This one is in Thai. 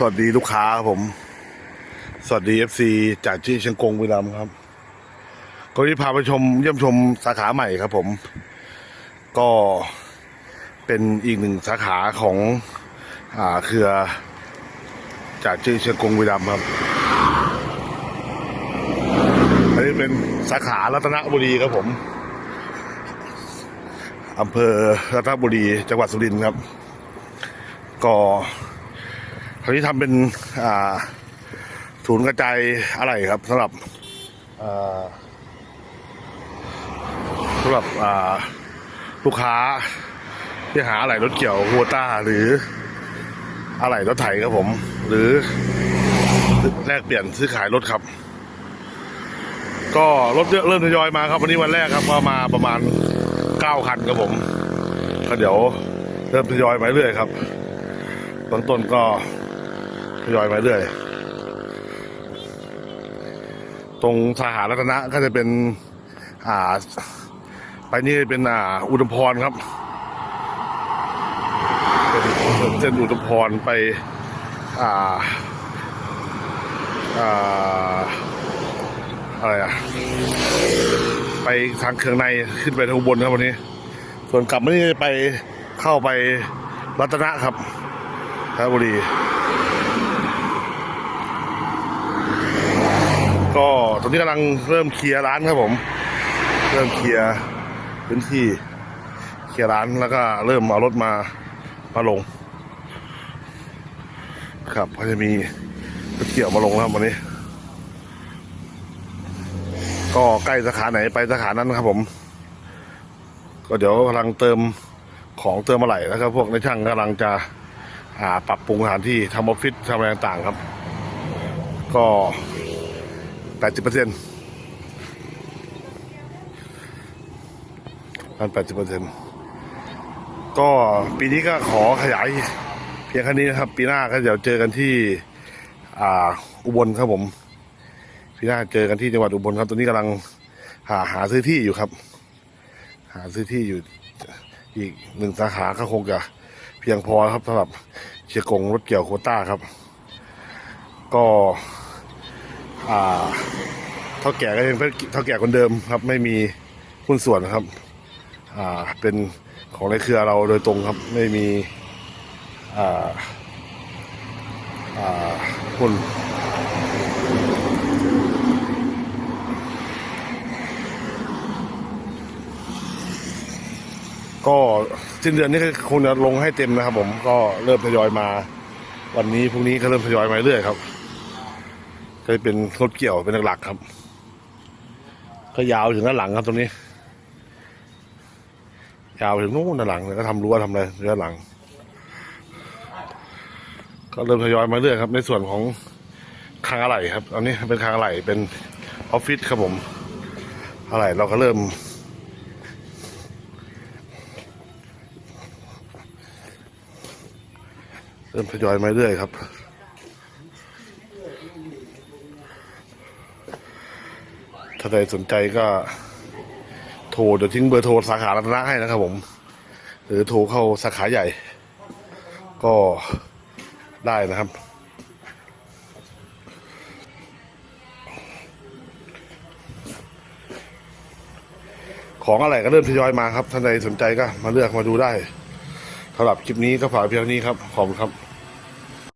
สวัสดีลูกค้าครับผม สวัสดี FC จากที่เชียงกงบุรีรัมย์ครับ ก็ที่พาไปชมเยี่ยมชมสาขาใหม่ครับผม ก็เป็นอีกหนึ่งสาขาของอ่าเครือจากที่เชียงกงบุรีรัมย์ครับ อันนี้เป็นสาขารัตนบุรีครับผมอำเภอรัตนบุรีจังหวัดสุรินทร์ครับ ก็ คราวนี้ทำเป็นศูนย์กระจายอะไรครับสำหรับสำหรับลูกค้าที่หาอะไรรถเกี่ยวหัวต้าหรืออะไรรถไถครับผม หรือแลกเปลี่ยนซื้อขายรถครับ ก็รถเยอะเริ่มทยอยมาครับวันนี้วันแรกครับก็มาประมาณเก้าคันครับผมก็เดี๋ยวเริ่มทยอยมาเรื่อยครับเบื้องต้นก็ ทยอยมาเรื่อย ตรงสาขารัตนะก็จะเป็น อ่า ไปนี่เป็นอ่า อุดมพรครับ เป็นเส้นอุดมพรไป อ่า อ่า อะไรอะไปทางเครื่องในขึ้นไปทางอุบลครับวันนี้ ส่วนกลับมานี่ไปเข้าไปรัตนะครับ ครับบุรี ก็ ตอนนี้กำลังเริ่มเคลียร์ร้านครับผม เริ่มเคลียร์พื้นที่เคลียร์ร้านแล้วก็เริ่มเอารถมามาลง ครับก็จะมีรถเกี่ยวมาลงครับวันนี้ ก็ใกล้สาขาไหนไปสาขานั้นครับผม ก็เดี๋ยวกำลังเติมของเติมอะไรแล้วก็พวกในช่างกำลังจะอ่าปรับปรุงสถานที่ทำออฟฟิศทำอะไรต่างๆครับ ก็ แปดสิบเปอร์เซ็นต์มันแปดสิบเปอร์เซ็นต์ก็ปีนี้ก็ขอขยายเพียงแค่นี้นะครับ ปีหน้าก็เดี๋ยวเจอกันที่ อ่า อุบลครับผม ปีหน้าเจอกันที่จังหวัดอุบลครับตอนนี้กำลังหาหาซื้อที่อยู่ครับ หาซื้อที่อยู่อีกหนึ่งสาขาก็คงจะเพียงพอครับสำหรับเชียร์กงรถเกี่ยวโคต้าครับ ก็ เท่าแก่ก็ยังเป็นเท่าแก่คนเดิมครับ ไม่มีหุ้นส่วนนะครับอ่าเป็นของในเครือเราโดยตรงครับ ไม่มีอ่าอ่าหุ้นก็สิ้นเดือนนี้คงจะลงให้เต็มนะครับผมก็เริ่มทยอยมา วันนี้พรุ่งนี้ก็เริ่มทยอยมาเรื่อยครับ จะเป็นรถเกี่ยวเป็นหลักๆครับ ก็ยาวถึงด้านหลังครับตรงนี้ ยาวถึงนู้นด้านหลังแล้วก็ทำรั้วทำอะไรด้านหลัง ก็เริ่มทยอยมาเรื่อยครับ ในส่วนของคางอะไหล่ครับอันนี้เป็นคางอะไหล่เป็นออฟฟิศครับผมอะไหล่เราก็เริ่มเริ่มทยอยมาเรื่อยครับาใครสนใจก็โทรเดี๋ยวทิ้งเบอร์โทรสาขารัตนะให้นะครับผม หรือโทรเข้าสาขาใหญ่ ก็ได้นะครับ ของอะไรก็เริ่มทยอยมาครับท่านใดสนใจก็มาเลือกมาดูได้สำหรับคลิปนี้ก็ฝากเพียงนี้ครับ ขอบคุณครับ